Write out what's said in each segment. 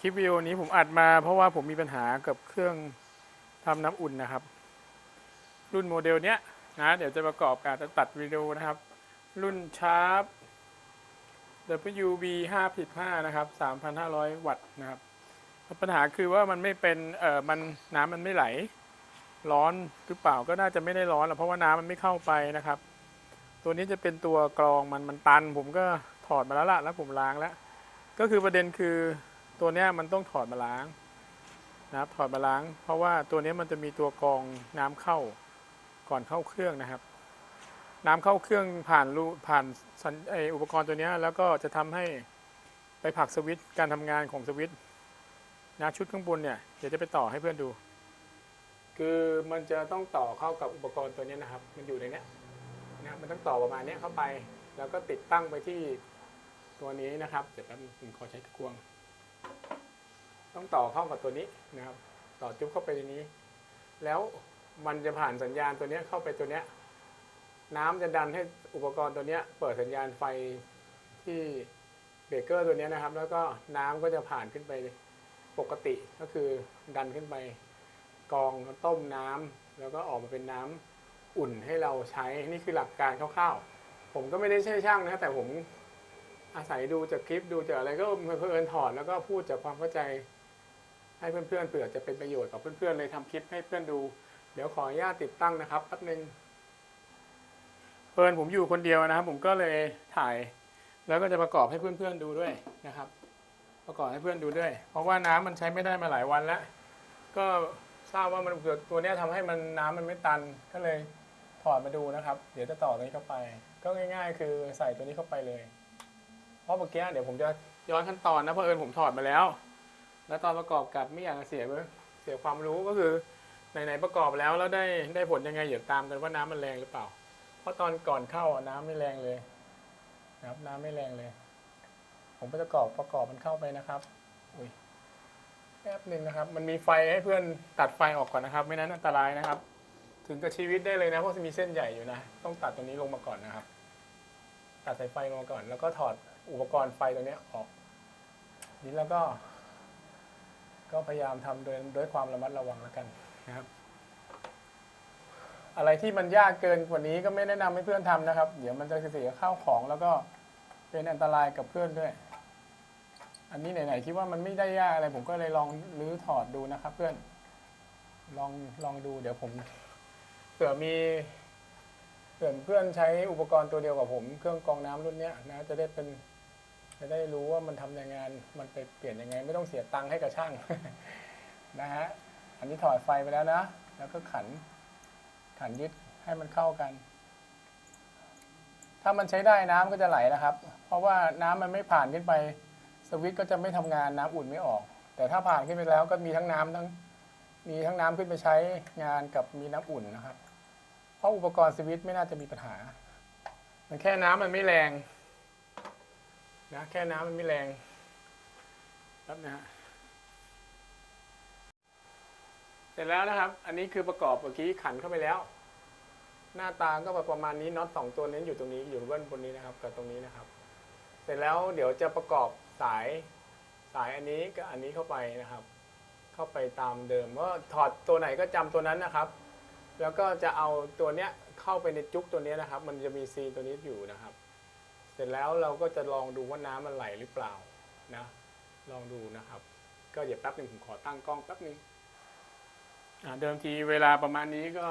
คลิปวิดีโอนี้ผมอัดมาเพราะว่าผมมีปัญหากับเครื่องทำน้ำอุ่นนะครับ รุ่นโมเดลเนี้ยนะเดี๋ยวจะประกอบการตัดวิดีโอนะครับ รุ่นชาร์ป WB 5.5นะครับ 3,500 วัตต์นะครับ ปัญหาคือว่ามันไม่เป็นเอ่อมันน้ำมันไม่ไหล ร้อนหรือเปล่าก็น่าจะไม่ได้ร้อนหรอกเพราะว่าน้ำมันไม่เข้าไปนะครับ ตัวนี้จะเป็นตัวกรองมันมันตัน ผมก็ถอดมาแล้วละแล้วผมล้างแล้ว ก็คือประเด็นคือ ตัวเนี้ยมันต้องถอดมาล้างนะครับถอดมาล้าง เพราะว่าตัวนี้มันจะมีตัวกรองน้ำเข้าก่อนเข้าเครื่องนะครับ น้ำเข้าเครื่องผ่านรูผ่านไออุปกรณ์ตัวนี้แล้วก็จะทำให้ไปผลักสวิตช์การทำงานของสวิตช์นะชุดข้างบนเนี่ยเดี๋ยวจะไปต่อให้เพื่อนดู คือมันจะต้องต่อเข้ากับอุปกรณ์ตัวนี้นะครับ มันอยู่ในนี้นะมันต้องต่อประมาณนี้เข้าไป แล้วก็ติดตั้งไปที่ตัวนี้นะครับเดี๋ยวแป๊บนึงผมขอใช้ตะกวง ต้องต่อเข้ากับตัวนี้นะครับ ต่อจุ๊บเข้าไปในนี้ แล้วมันจะผ่านสัญญาณตัวนี้เข้าไปตัวนี้น้ำจะดันให้อุปกรณ์ตัวนี้เปิดสัญญาณไฟที่เบรกเกอร์ตัวนี้นะครับ แล้วก็น้ำก็จะผ่านขึ้นไปปกติก็คือดันขึ้นไปกองต้มน้ำแล้วก็ออกมาเป็นน้ำอุ่นให้เราใช้นี่คือหลักการคร่าวๆ ผมก็ไม่ได้ใช่ช่างนะแต่ผมอาศัยดูจากคลิปดูจากอะไรก็เพื่อนถอดแล้วก็พูดจากความเข้าใจ ให้เพื่อนๆเผื่อจะเป็นประโยชน์กับเพื่อนๆเลยทำคลิปให้เพื่อนดู เดี๋ยวขออนุญาตติดตั้งนะครับแป๊บนึงเพื่อนผมอยู่คนเดียวนะครับ ผมก็เลยถ่าย แล้วก็จะประกอบให้เพื่อนๆดูด้วยนะครับ ประกอบให้เพื่อนดูด้วย เพราะว่าน้ำมันใช้ไม่ได้มาหลายวันแล้ว ก็ทราบว่ามันเกิดตัวเนี้ยทำให้มันน้ำมันไม่ตันก็เลยถอดมาดูนะครับ เดี๋ยวจะต่อตัวนี้เข้าไป ก็ง่าย ๆ คือใส่ตัวนี้เข้าไปเลย เพราะเมื่อกี้เดี๋ยวผมจะย้อนขั้นตอนนะเพราะเอิญผมถอดมาแล้ว แล้วตอนประกอบกับไม่อยากเสียเสียความรู้ก็คือไหนๆประกอบแล้วแล้วได้ได้ผลยังไงเดี๋ยวตามกันว่าน้ำมันแรงหรือเปล่า เพราะตอนก่อนเข้าน้ำไม่แรงเลยนะครับน้ำไม่แรงเลย ผมประกอบประกอบมันเข้าไปนะครับอุ้ยแป๊บหนึ่งนะครับ มันมีไฟให้เพื่อนตัดไฟออกก่อนนะครับ ไม่นั้นอันตรายนะครับ ถึงกับชีวิตได้เลยนะเพราะจะมีเส้นใหญ่อยู่นะ ต้องตัดตรงนี้ลงมาก่อนนะครับ ตัดสายไฟลงมาก่อน แล้วก็ถอดอุปกรณ์ไฟตรงนี้ออกนี้แล้วก็ ก็พยายามทำโดยด้วยความระมัดระวังแล้วกันนะครับ อะไรที่มันยากเกินกว่านี้ก็ไม่แนะนำให้เพื่อนทำนะครับ เดี๋ยวมันจะเสียข้าวของแล้วก็เป็นอันตรายกับเพื่อนด้วย อันนี้ไหนๆคิดว่ามันไม่ได้ยากอะไร ผมก็เลยลองรื้อถอดดูนะครับ เพื่อน ลองลองดู เดี๋ยวผมเผื่อมีเผื่อเพื่อนใช้อุปกรณ์ตัวเดียวกับผม เครื่องกรองน้ำรุ่นนี้นะจะได้เป็น จะได้รู้ว่ามันทำยังไงมันไปเปลี่ยนยังไง ไม่ต้องเสียตังค์ให้กับช่างนะฮะอันนี้ถอดไฟไปแล้วนะ แล้วก็ขันขันยึดให้มันเข้ากัน ถ้ามันใช้ได้น้ำก็จะไหลนะครับ เพราะว่าน้ำมันไม่ผ่านขึ้นไป สวิตก็จะไม่ทำงานน้ำอุ่นไม่ออก แต่ถ้าผ่านขึ้นไปแล้วก็มีทั้งน้ำทั้งมีทั้งน้ำขึ้นไปใช้งานกับมีน้ำอุ่นนะครับ เพราะอุปกรณ์สวิตไม่น่าจะมีปัญหา มันแค่น้ำมันไม่แรง นะแค่น้ำมันไม่แรงแป๊บนะฮะเสร็จแล้วนะครับ อันนี้คือประกอบเมื่อกี้ขันเข้าไปแล้ว หน้าตาก็ประมาณนี้น็อตสองตัวนี้อยู่ตรงนี้อยู่เบื้องบนนี้นะครับ กับตรงนี้นะครับ เสร็จแล้วเดี๋ยวจะประกอบสายสายอันนี้กับอันนี้เข้าไปนะครับ เข้าไปตามเดิมว่าถอดตัวไหนก็จำตัวนั้นนะครับ แล้วก็จะเอาตัวเนี้ยเข้าไปในจุกตัวเนี้ยนะครับ มันจะมีซีตัวนี้อยู่นะครับ สร็จแล้วเราก็จะลองดูว่าน้ำมันไหลหรือเปล่านะ ลองดูนะครับ ก็เดี๋ยวแป๊บหนึ่งผมขอตั้งกล้องแป๊บหนึ่งเดิมทีเวลาประมาณนี้ก็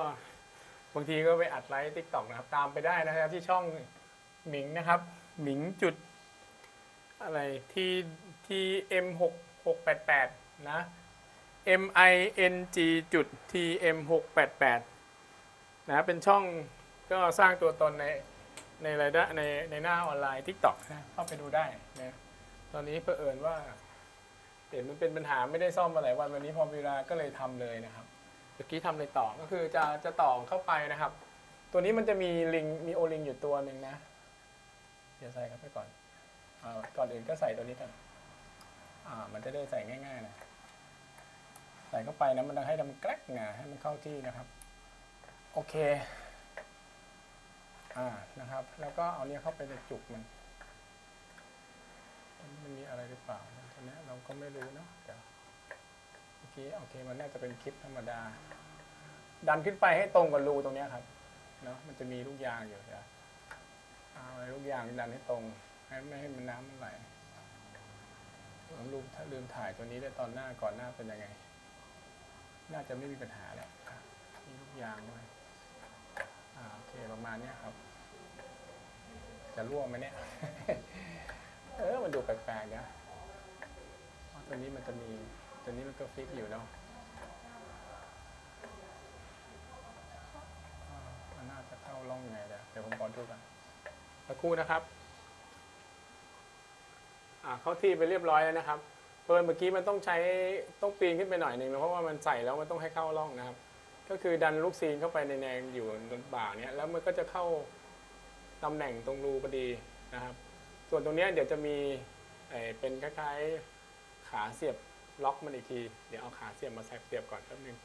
บางทีก็ไปอัดไลฟ์ติ๊กตอกนะครับ ตามไปได้นะครับที่ช่องหมิงนะครับ หมิงจุด อะไรที่ที่ M หกหกแปดแปดนะ M I N G จุด T M หกแปดแปดนะเป็นช่องก็สร้างตัวตนใน ในรายได้ในในหน้าออนไลน์ TikTok นะเข้าไปดูได้นะตอนนี้เผอิญว่าเห็นมันเป็นปัญหาไม่ได้ซ่อมมาหลายวันวันนี้พอเวลาก็เลยทำเลยนะครับเมื่อกี้ทำเลยต่อก็คือจะจะต่อเข้าไปนะครับ ตัวนี้มันจะมีลิงมีโอลิงอยู่ตัวหนึ่งนะ เดี๋ยวใส่เข้าไปก่อนอก่อนอื่นก็ใส่ตัวนี้ก่อนอ่า มันจะได้ใส่ง่ายๆนะใส่เข้าไปนะมันจะให้ทำแกรกนะให้มันเข้าที่นะครับ โอเค อ่านะครับ แล้วก็เอาเนี้ยเข้าไปในจุกมันมันมีอะไรหรือเปล่านะตอนนี้เราก็ไม่รู้เนาะเดี๋ยวเมื่อกี้โอเคมันน่าจะเป็นคลิปธรรมดา ดันขึ้นไปให้ตรงกับรูตรงเนี้ยครับเนาะมันจะมีลูกยางอยู่เดี๋ยวเอาไอ้ลูกยางดันให้ตรงให้ไม่ให้มันน้ำมันไหลผมลืมถ้าลืมถ่ายตัวนี้ได้ตอนหน้าก่อนหน้าเป็นยังไง น่าจะไม่มีปัญหาแหละมีลูกยางด้วยโอเคประมาณเนี้ยครับ จะร่วงไหมเนี่ย เออ มันดูแปลกๆนะตัวนี้มันจะมี ตัวนี้มันก็ฟิกอยู่เนาะมันน่าจะเข้าร่องไงเดี๋ยวเดี๋ยวผมขอดูกันสักครู่นะครับ อ่าเข้าที่ไปเรียบร้อยแล้วนะครับเพิ่นเมื่อกี้มันต้องใช้ต้องปีนขึ้นไปหน่อยหนึ่งเพราะว่ามันใส่แล้วมันต้องให้เข้าร่องนะครับ ก็คือดันลูกซีนเข้าไปในแนงอยู่บนบ่าเนี้ยแล้วมันก็จะเข้า ตำแหน่งตรงรูพอดีนะครับ ส่วนตรงนี้เดี๋ยวจะมีเป็นคล้ายๆขาเสียบล็อกมันอีกที เดี๋ยวเอาขาเสียบมาใส่เสียบก่อนแป๊บนึง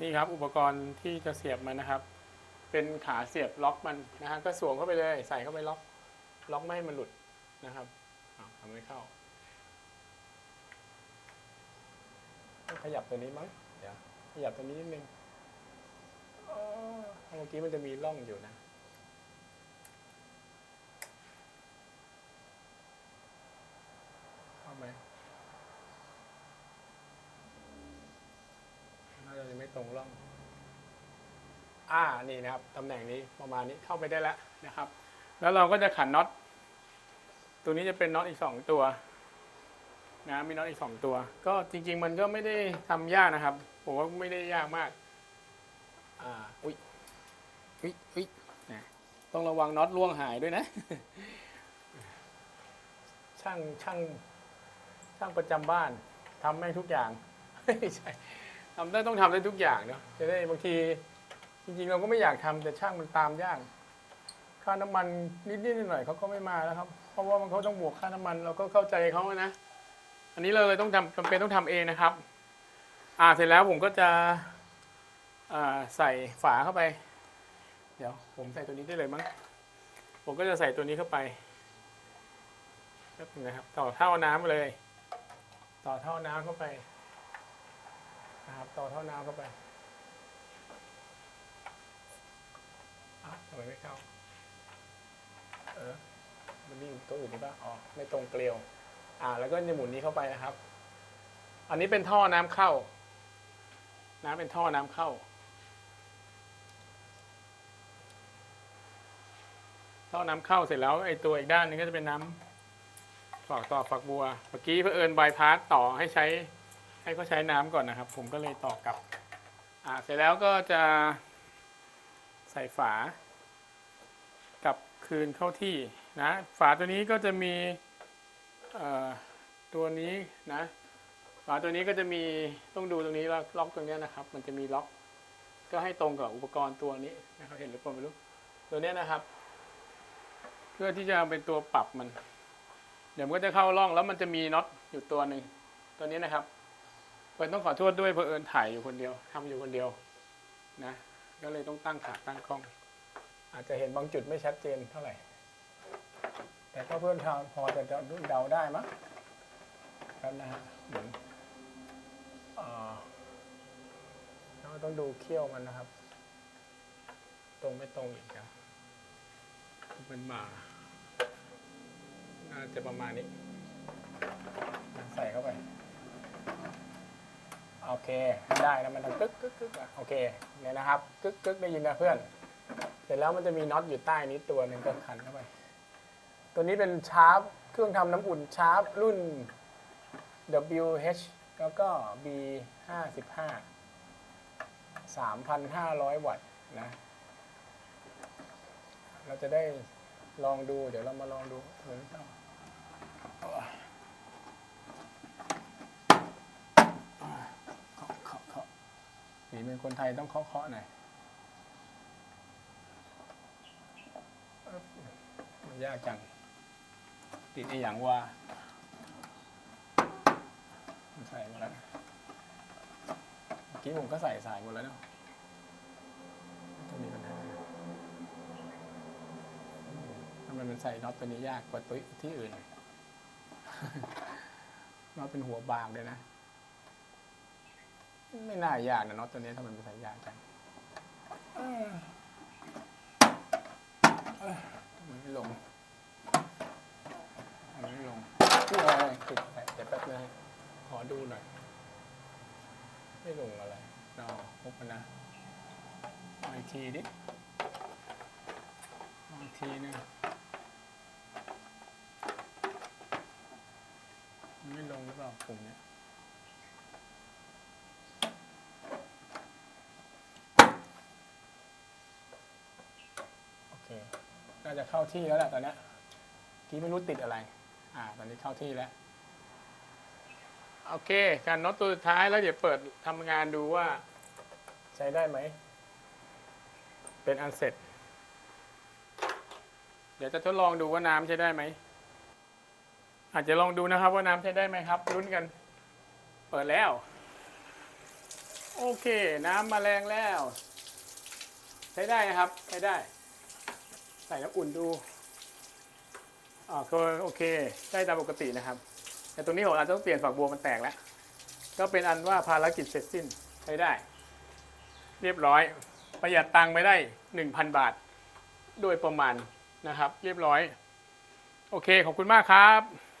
นี่ครับอุปกรณ์ที่จะเสียบมันนะครับ เป็นขาเสียบล็อกมันนะฮะก็สวมเข้าไปเลยใส่เข้าไปล็อกล็อกไม่ให้มันหลุดนะครับทำไม่เข้าขยับตัวนี้มั้งเดี๋ยวขยับตัวนี้นิดนึงอ๋อเมื่อกี้มันจะมีร่องอยู่นะ เข้าไหมน่าจะยั งร่อง อ่า นี่นะครับตำแหน่งนี้ประมาณนี้เข้าไปได้แล้วนะครับ แล้วเราก็จะขันน็อต ตัวนี้จะเป็นน็อตอีกสองตัว นะมีน็อตอีกสองตัว ก็จริง ๆ มันก็ไม่ได้ทำยากนะครับ ผมว่าไม่ได้ยากมาก อ่า อุ้ยอุ้ยอุ้ยนะต้องระวังน็อตล่วงหายด้วยนะ ช่างช่างช่างประจำบ้านทำแม่งทุกอย่างไม่ใช่ ทำได้ต้องทำได้ทุกอย่างเนาะจะได้บางทีจริงๆเราก็ไม่อยากทำแต่ช่างมันตามยากค่าน้ำมันนิดๆหน่อยๆเขาก็ไม่มาแล้วครับ เพราะว่ามันเขาต้องบวกค่าน้ำมันเราก็เข้าใจเขานะ อันนี้เราเลยต้องทำจำเป็นต้องทำเองนะครับ อ่าเสร็จแล้วผมก็จะอ่าใส่ฝาเข้าไป เดี๋ยวผมใส่ตัวนี้ได้เลยมั้งผมก็จะใส่ตัวนี้เข้าไปนะครับ ต่อเท่าน้ำมาเลย ต่อเท่าน้ำเข้าไป นะครับต่อเท่าน้ำเข้าไปอ้าวทำไมไม่เข้า เออ มันมีตัวอื่นหรือเปล่าอ๋อ ไม่ตรงเกลียว อ่า แล้วก็จะหมุนนี้เข้าไปนะครับ อันนี้เป็นท่อน้ำเข้า น้ำเป็นท่อน้ำเข้า ท่อน้ำเข้าเสร็จแล้วไอ้ตัวอีกด้านนึงก็จะเป็นน้ำฝักต่อฝักบัว เมื่อกี้เพื่อเอิญบายพาสต่อให้ใช้ ให้เขาใช้น้ำก่อนนะครับ ผมก็เลยต่อกลับ อ่าเสร็จแล้วก็จะใส่ฝากลับคืนเข้าที่นะ ฝาตัวนี้ก็จะมีตัวนี้นะ ฝาตัวนี้ก็จะมีต้องดูตรงนี้ล็อกตรงนี้นะครับ มันจะมีล็อก ก็ให้ตรงกับอุปกรณ์ตัวนี้นะครับเห็นหรือเปล่าไม่รู้ตัวนี้นะครับ เพื่อที่จะเป็นตัวปรับมัน เดี๋ยวมันก็จะเข้าร่องแล้วมันจะมีน็อตอยู่ตัวหนึ่งตัวนี้นะครับ เปิดต้องขอโทษด้วยเพอเอิญถ่ายอยู่คนเดียวทำอยู่คนเดียวนะ ก็เลยต้องตั้งขาตั้งกล้อง อาจจะเห็นบางจุดไม่ชัดเจนเท่าไหร่ แต่ก็เพื่อนทางพอจะเดาได้มั้งครับนะฮะเหมือนอ่าเราต้องดูเขี้ยวมันนะครับ ตรงไม่ตรงอีกครับเป็นมาน่าจะประมาณนี้ ใส่เข้าไป อเคไม่ได้นะมันทำกึกกึกกึกอะโอเคเนี่ยนะครับกึกกึกได้ยินนะเพื่อน เสร็จแล้วมันจะมีน็อตอยู่ใต้นี้ตัวหนึ่งก็ขันเข้าไป ตัวนี้เป็นชาร์ปเครื่องทำน้ำอุ่นชาร์ปรุ่น WH แล้วก็ B 55 3,500 วัตต์นะ เราจะได้ลองดู เดี๋ยวเรามาลองดูเหมือนกันเคาะเคาะเคาะ นี่เป็นคนไทยต้องเคาะเคาะหน่อยมันยากจัง ติดไอ้อย่างว่าใส่หมดแล้วเมื่อกี้ผมก็ใส่สายหมดแล้วเนาะจะมีปัญหาทำไมมันใส่น็อตตัวนี้ยากกว่าตัวที่อื่นน็อตเป็นหัวบางเลยนะ ไม่น่ายากนะน็อตตัวนี้ทำไมมันใส่ยากจังเออเอ้ยทำไม่ลงทำไมไม่ลงนี่อะไรติดไปเดี๋ยวแป๊บนึงขอดูหน่อย ไม่ลงอะไรนอพบนะอีกทีดิอาอีกทีนึงมันไม่ลงหรือเปล่าปุ่มเนี้ย โอเค น่า จะเข้าที่แล้วแหละตอนเนี้ยที่ไม่รู้ติดอะไร อ่า ตอนนี้เข้าที่แล้ว โอเค การน็อตตัวสุดท้ายแล้วเดี๋ยวเปิดทำงานดูว่า ใช้ได้ไหม เป็นอันเสร็จ เดี๋ยวจะทดลองดูว่าน้ำใช้ได้ไหม อาจจะลองดูนะครับว่าน้ำใช้ได้ไหมครับลุ้นกัน เปิดแล้ว โอเค น้ำมาแรงแล้ว ใช้ได้นะครับ ใช้ได้ใส่น้ำอุ่นดูอ่าก็โอเค ได้ตามปกตินะครับ แต่ตรงนี้ผมอาจจะต้องเปลี่ยนฝักบัวมันแตกแล้ว ก็เป็นอันว่าภารกิจเสร็จสิ้นใช้ได้ เรียบร้อย ประหยัดตังค์ไปได้ 1,000 บาท โดยประมาณนะครับ เรียบร้อย โอเค ขอบคุณมากครับ